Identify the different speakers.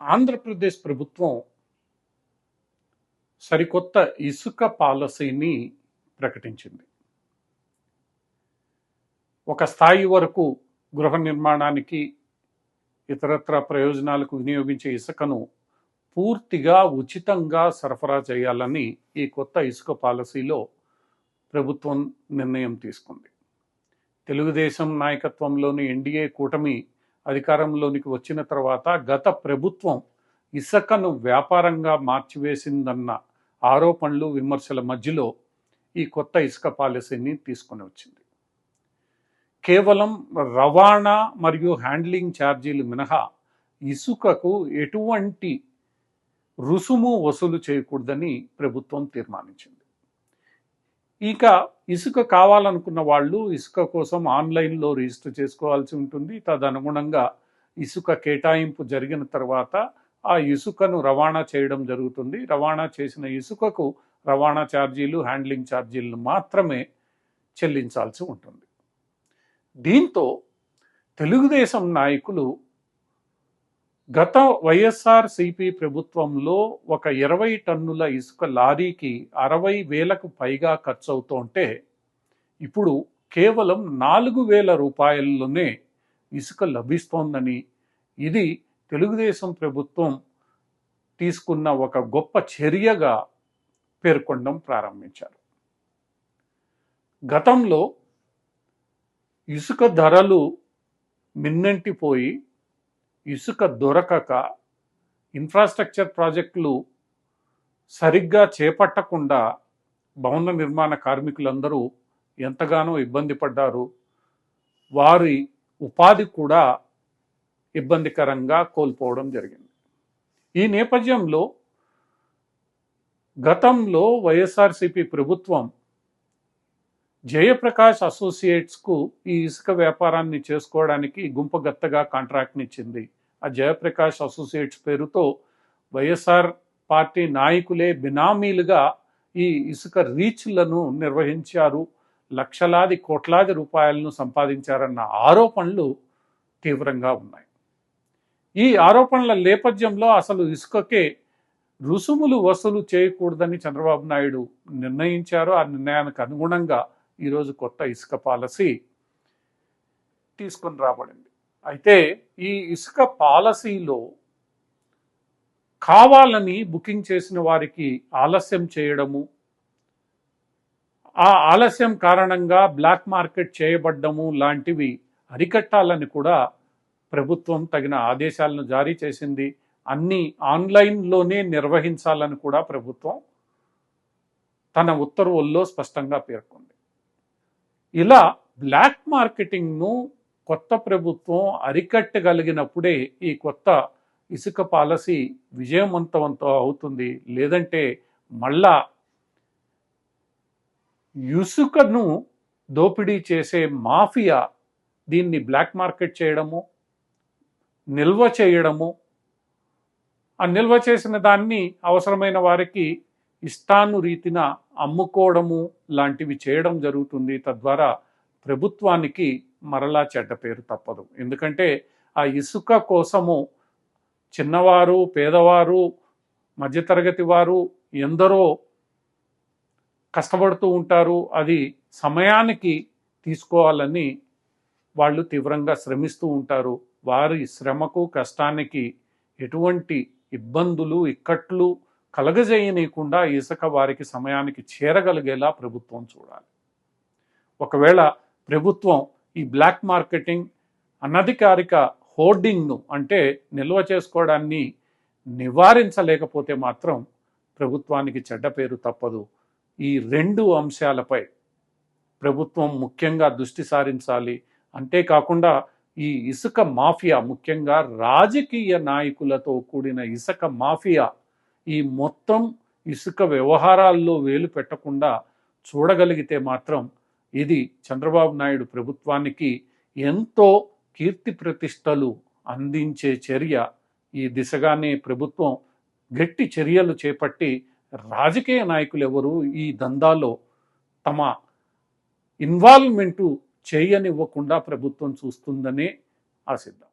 Speaker 1: ఆంధ్రప్రదేశ్ ప్రభుత్వం సరికొత్త ఇసుక పాలసీని ప్రకటించింది. ఒక స్థాయి వరకు గృహ నిర్మాణానికి ఇతరత్ర ప్రయోజనాలకు వినియోగించే ఇసుకను పూర్తిగా ఉచితంగా సరఫరా చేయాలని ఈ కొత్త ఇసుక పాలసీలో ప్రభుత్వం నిర్ణయం తీసుకుంది. తెలుగుదేశం నాయకత్వంలోని ఎన్డీఏ కూటమి అధికారంలోనికి వచ్చిన తర్వాత గత ప్రభుత్వం ఇసుకను వ్యాపారంగా మార్చివేసిందన్న ఆరోపణలు విమర్శల మధ్యలో ఈ కొత్త ఇసుక పాలసీని తీసుకొని వచ్చింది. కేవలం రవాణా మరియు హ్యాండ్లింగ్ ఛార్జీలు మినహా ఇసుకకు ఎటువంటి రుసుము వసూలు చేయకూడదని ప్రభుత్వం తీర్మానించింది. ఇక ఇసుక కావాలనుకున్న వాళ్ళు ఇసుక కోసం ఆన్లైన్లో రిజిస్టర్ చేసుకోవాల్సి ఉంటుంది. తదనుగుణంగా ఇసుక కేటాయింపు జరిగిన తర్వాత ఆ ఇసుకను రవాణా చేయడం జరుగుతుంది. రవాణా చేసిన ఇసుకకు రవాణా ఛార్జీలు హ్యాండ్లింగ్ ఛార్జీలను మాత్రమే చెల్లించాల్సి ఉంటుంది. దీంతో తెలుగుదేశం నాయకులు గత వైఎస్ఆర్ సిపి ప్రభుత్వంలో ఒక ఇరవై టన్నుల ఇసుక లారీకి అరవై వేలకు పైగా ఖర్చు అవుతుంటే ఇప్పుడు కేవలం నాలుగు వేల రూపాయల్లోనే ఇసుక లభిస్తోందని ఇది తెలుగుదేశం ప్రభుత్వం తీసుకున్న ఒక గొప్ప చర్యగా పేర్కొనడం ప్రారంభించారు. గతంలో ఇసుక ధరలు మిన్నంటిపోయి ఇసుక దొరకక ఇన్ఫ్రాస్ట్రక్చర్ ప్రాజెక్టులు సరిగ్గా చేపట్టకుండా భవన నిర్మాణ కార్మికులందరూ ఎంతగానో ఇబ్బంది పడ్డారు. వారి ఉపాధి కూడా ఇబ్బందికరంగా కోల్పోవడం జరిగింది. ఈ నేపథ్యంలో గతంలో వైఎస్ఆర్సిపి ప్రభుత్వం జయప్రకాష్ అసోసియేట్స్కు ఈ ఇసుక వ్యాపారాన్ని చేసుకోవడానికి గుంపగత్తగా కాంట్రాక్ట్నిచ్చింది. ఆ జయప్రకాష్ అసోసియేట్స్ పేరుతో వైఎస్ఆర్ పార్టీ నాయకులే బినామీలుగా ఈ ఇసుక రీచ్లను నిర్వహించారు. లక్షలాది కోట్లాది రూపాయలను సంపాదించారన్న ఆరోపణలు తీవ్రంగా ఉన్నాయి. ఈ ఆరోపణల నేపథ్యంలో అసలు ఇసుకకే రుసుములు వసూలు చేయకూడదని చంద్రబాబు నాయుడు నిర్ణయించారు. ఆ నిర్ణయానికి అనుగుణంగా ఈరోజు కొత్త ఇసుక పాలసీ తీసుకొని రాబడింది. అయితే ఈ ఇసుక పాలసీలో కావాలని బుకింగ్ చేసిన వారికి ఆలస్యం చేయడము ఆ ఆలస్యం కారణంగా బ్లాక్ మార్కెట్ చేయబడ్డము లాంటివి అరికట్టాలని కూడా ప్రభుత్వం తగిన ఆదేశాలను జారీ చేసింది. అన్ని ఆన్లైన్లోనే నిర్వహించాలని కూడా ప్రభుత్వం తన ఉత్తర్వుల్లో స్పష్టంగా పేర్కొంది. ఇలా బ్లాక్ మార్కెటింగ్ను కొత్త ప్రభుత్వం అరికట్టగలిగినప్పుడే ఈ కొత్త ఇసుక పాలసీ విజయవంతవంతం అవుతుంది. లేదంటే మళ్ళా ఇసుకను దోపిడీ చేసే మాఫియా దీన్ని బ్లాక్ మార్కెట్ చేయడము నిల్వ చేయడము ఆ నిల్వ చేసిన దాన్ని అవసరమైన వారికి ఇష్టాను రీతిన అమ్ముకోవడము లాంటివి చేయడం జరుగుతుంది. తద్వారా ప్రభుత్వానికి మరలా చెడ్డ పేరు తప్పదు. ఎందుకంటే ఆ ఇసుక కోసము చిన్నవారు పేదవారు మధ్యతరగతి వారు ఎందరో కష్టపడుతూ ఉంటారు. అది సమయానికి తీసుకోవాలని వాళ్ళు తీవ్రంగా శ్రమిస్తూ ఉంటారు. వారి శ్రమకు కష్టానికి ఎటువంటి ఇబ్బందులు ఇక్కట్లు కలగజేయనీయకుండా ఇసుక వారికి సమయానికి చేరగలిగేలా ప్రభుత్వం చూడాలి. ఒకవేళ ప్రభుత్వం ఈ బ్లాక్ మార్కెటింగ్ అనధికారిక హోర్డింగ్ను అంటే నిల్వ చేసుకోవడాన్ని నివారించలేకపోతే మాత్రం ప్రభుత్వానికి చెడ్డ పేరు తప్పదు. ఈ రెండు అంశాలపై ప్రభుత్వం ముఖ్యంగా దృష్టి సారించాలి. అంతేకాకుండా ఈ ఇసుక మాఫియా ముఖ్యంగా రాజకీయ నాయకులతో కూడిన ఇసుక మాఫియా ఈ మొత్తం ఇసుక వ్యవహారాల్లో వేలు పెట్టకుండా చూడగలిగితే మాత్రం ఇది చంద్రబాబు నాయుడు ప్రభుత్వానికి ఎంతో కీర్తి ప్రతిష్టలు అందించే చర్య. ఈ దిశగానే ప్రభుత్వం గట్టి చర్యలు చేపట్టి రాజకీయ నాయకులు ఎవరు ఈ దందాలో తమ ఇన్వాల్వ్మెంటు చేయనివ్వకుండా ప్రభుత్వం చూస్తుందనే ఆశిద్దాం.